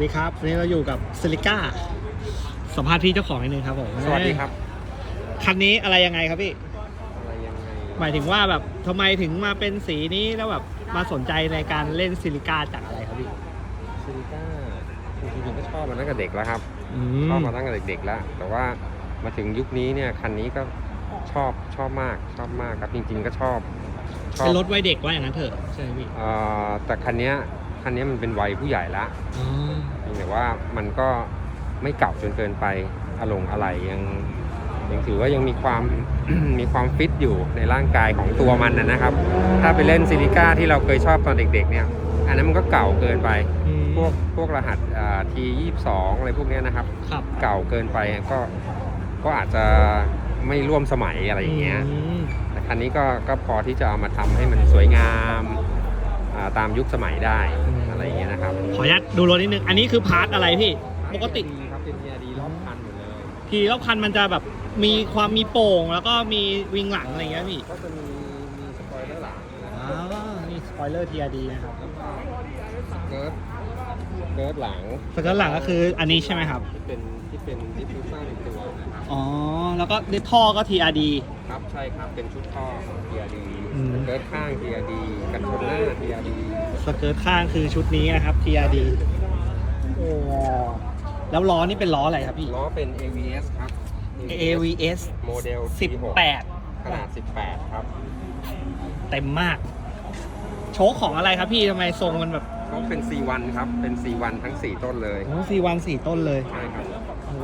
ดีครับวันนี้เราอยู่กับซิลิก้าสัมภาษณ์พี่เจ้าของนิดนึงครับผมสวัสดีครับ คันนี้อะไรยังไงครับพี่ อะไรยังไงหมายถึงว่าแบบทำไมถึงมาเป็นสีนี้แล้วแบบมาสนใจในการเล่นซิลิก้าจากอะไรครับพี่ซิลิก้าจริงๆก็ชอบมาตั้งแต่เด็กแล้วครับอืชอบมมาตั้งแต่เด็กๆแล้ว แต่ว่ามาถึงยุคนี้เนี่ยคันนี้ก็ชอบชอบมากชอบมากครับจริง ๆ ก็ชอบชอบเป็นรถวัยเด็กว่าอย่างนั้นเถอะใช่ไหมพี่เอ่อแต่คันเนี้ย คันเนี้ยมันเป็นวัยผู้ใหญ่ละอ๋อเพียงแต่ว่ามันก็ไม่เก่าจนเกินไปอารมณ์อะไรยังยังถือว่ายังมีความมีความฟิตอยู่ในร่างกายของตัวมันนะนะครับ ถ้าไปเล่นซิลิก้าที่เราเคยชอบตอนเด็กๆเนี่ย อันนั้นมันก็เก่าเกินไปอืมพวกพวกรหัสทียี่สองอะไรพวกเนี้ยนะครับครับ เก่าเกินไปก็ก็อาจจะไม่ร่วมสมัยอะไรอย่างเงี้ยมแต่คันนี้ก็ก็พอที่จะเอามาทำให้มันสวยงามอ่า ตามยุคสมัยได้อะไรอย่างเงี้ยนะครับขออนุญาตดูรถนิดนึง อันนี้คือพาร์ทอะไรพี่ ปกติครับเป็น TRD รอบคันหมดเลย ทีรอบคันมันจะแบบมีความมีโป่ง แล้วก็มีวิงหลังอะไรอย่างเงี้ยพี่ก็จะมีมีสปอยเลอร์หลังนะคอ๋รับอนี่สปอยเลอร์ TRD นะครับเกิร์ด เกิร์ดหลังสเกิร์ตหลังก็คืออันนี้ใช่ไหมครับ ที่เป็นที่เป็นดิฟฟิวเซอร์ในตัวนะครับอ๋อ แล้วก็ท่อก็ TRD ครับใช่ครับเป็นชุดท่อของ TRD อืมเกิร์ดข้าง TRD กันชนหน้า TRD สเกิร์ตข้างคือชุดนี้นะครับ TRD โอ้แล้วล้อนี่เป็นล้ออะไรครับพี่ ล้อเป็น AVS ครับ AVS โมเดล 18ขนาด 18 ครับ เต็มมากโชคของอะไรครับพี่ทำไมทรงมันแบบเขาเป็น C1 ครับ เป็น C1 ทั้ง 4 ต้นเลย โอ้สี่วันสี่ต้นเลยใช่ครับ โอ้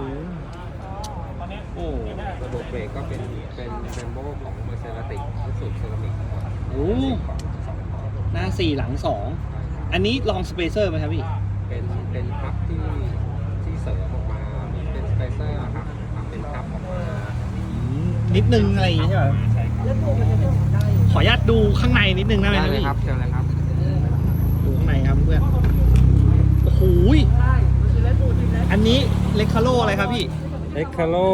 โอ้ระบบเบรกก็เป็น เป็นเรมโบของ m e r c e d e s สุดเซรามิกโหหน้าสี่หลังสองอันนี้ลองสเปเซอร์ไหมครับพี่ เป็น เป็นพับที่ ที่เสริมออกมา เป็นสเปเซอร์ครับทำเป็นพับออกมานิดนึงอะไรอย่างงี้ใช่ไหม ใช่ครับขอ อนุญาตดูข้างในนิดนึงได้ไหมได้ครับเลยพี่ครับเชิญเลยครับ ดูข้างในครับเพื่อนโอ้โหยอันนี้เลคาโลอะไรครับพี่ e c a l o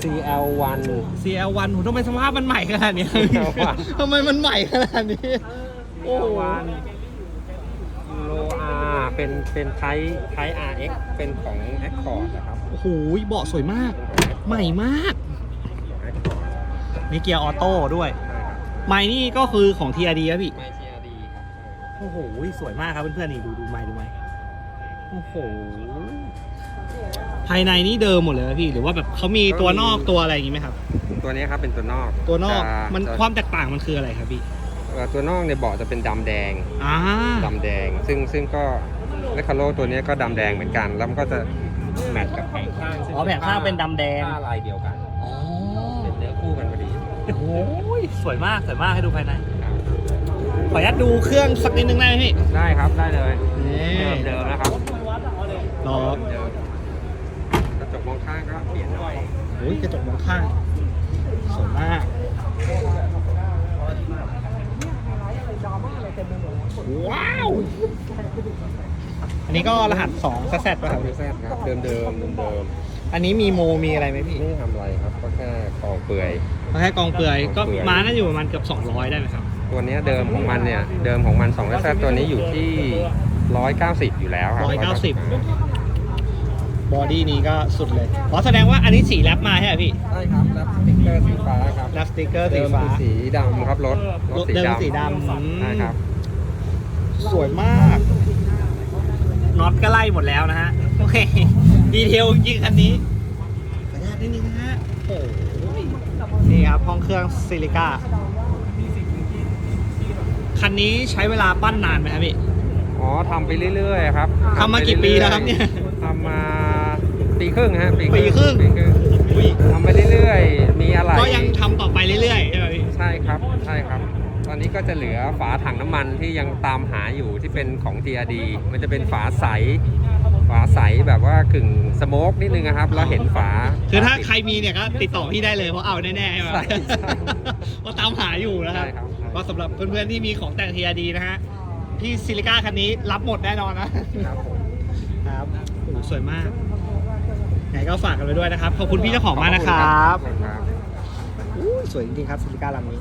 CL1 CL1 โหทำไมสภาพมันใหม่ขนาดนี้ CL1 ทำไมมันใหม่ขนาดนี้ โอ้โห CL1 โล R เป็นเป็นไทไท RX เป็นของ Accord นะครับโอ้โหเบาะสวยมากเป็นของ Accord ใหม่มากของ Accord มีเกียร์ออโต้ด้วย ใช่ครับ ไม้นี่ก็คือของ TRD ครับพี่ ไม TRD ครับใช่ครับโอ้โห สวยมากครับเพื่อนๆนี่ดูดูไม้ดูไม้โอ้โห ภายในนี่เดิมหมดเลยนะพี่ หรือว่าแบบเขามีตัวนอกตัวอะไรอย่างงี้ไหมครับ ตัวนี้ครับเป็นตัวนอกตัวนอกจะมันจะความแตกต่างมันคืออะไรครับพี่ เอ่อตัวนอกในยเบาะจะเป็นดำแดงอ่า ดำแดง ซึ่งซึ่งก็เลคาโลตัวนี้ก็ดำแดงเหมือนกัน แล้วมันก็จะแมทกับแผงข้างซึ่อ๋อแผงข้างเป็นดำแดง ผ้าลายเดียวกัน อ๋อ เป็นเนื้อคู่กันพอดี โอ้โห สวยมากสวยมากให้ดูภายใน ขออนุญาตดูเครื่องสักนิดนึงได้ไหมพี่ ได้ครับได้เลยนี่เดิมเดิมนะครับรอเดิมกระจกมองข้างก็เปลี่ยนหน่อยโอ้ยกระจกมองข้างสวยมากว้าว อันนี้ก็รหัส2ซแซดป่ะครับแซดครับเดิมเดิมเดิมเดิมอันนี้มีโมมีอะไรไหมพี่ไม่ได้ทำอะไรครับก็แค่กองเปลือย แค่กองเปลือยก็กองเปลือยมาน่าอยู่ประมาณเกือบ200 ได้ไหมครับ ตัวเนี้ยเดิมของมันเนี่ย เดิมของมัน2 z ตัวนี้อยู่ที่ 190 อยู่แล้วครับ 190 บอดี้นี้ก็สุดเลยอ๋อแสดงว่าอันนี้สีแรปมาใช่ไหมพี่ ใช่ครับแล้วสติ๊กเกอร์สีฟ้าครับแรปสติกเกอร์สีเดิมฟ้าคือสีดำครับรถรถสีเดิมดำสีดำอืมใช่ครับ สวยมาก น็อตก็ไล่หมดแล้วนะฮะโอเคดีเทลจริงๆคันนี้ขออนุญาตนิดนึงนะฮะโอ้โหนี่ครับห้องเครื่องซิลิก้าคันนี้ใช้เวลาปั้นนานไหมครับพี่อ๋อทำไปเรื่อยๆครับทำมากี่ปีแล้วครับเนี่ยทำมาปีครึ่งฮะปีครึ่งปีครึ่งทำไปเรื่อยๆ มีอะไร ก็ยังทำต่อไปเรื่อยๆใช่ไหมพี่ใช่ครับ ใช่ครับต อนนี้ก็จะเหลือฝาถังน้ำมันที่ยังตามหาอยู่ที่เป็นของ TRD มันจะเป็นฝาใส ฝาใสแบบว่ากึ่งสโมกนิดนึงนะครับ แล้วเห็นฝาคือถ้าใครมีเนี่ยก็ติดต่อพี่ได้เลยเพราะเอาแน่ๆใช่ไหมใช่ใช่ว่าตามหาอยู่นะครับใช่ครับใช่ก็สำหรับเพื่อนๆที่มีของแต่ง TRD นะฮะที่ซิลิก้าคันนี้รับหมดแน่นอนนะ ครับผม ครับโอ้โหสวยมาก ไหนก็ฝากกันไปด้วยนะครับ ขอบคุณพี่เจ้าของมากนะครับ ขอบคุณครับอู้สวยจริงๆครับซิลิก้าลำนี้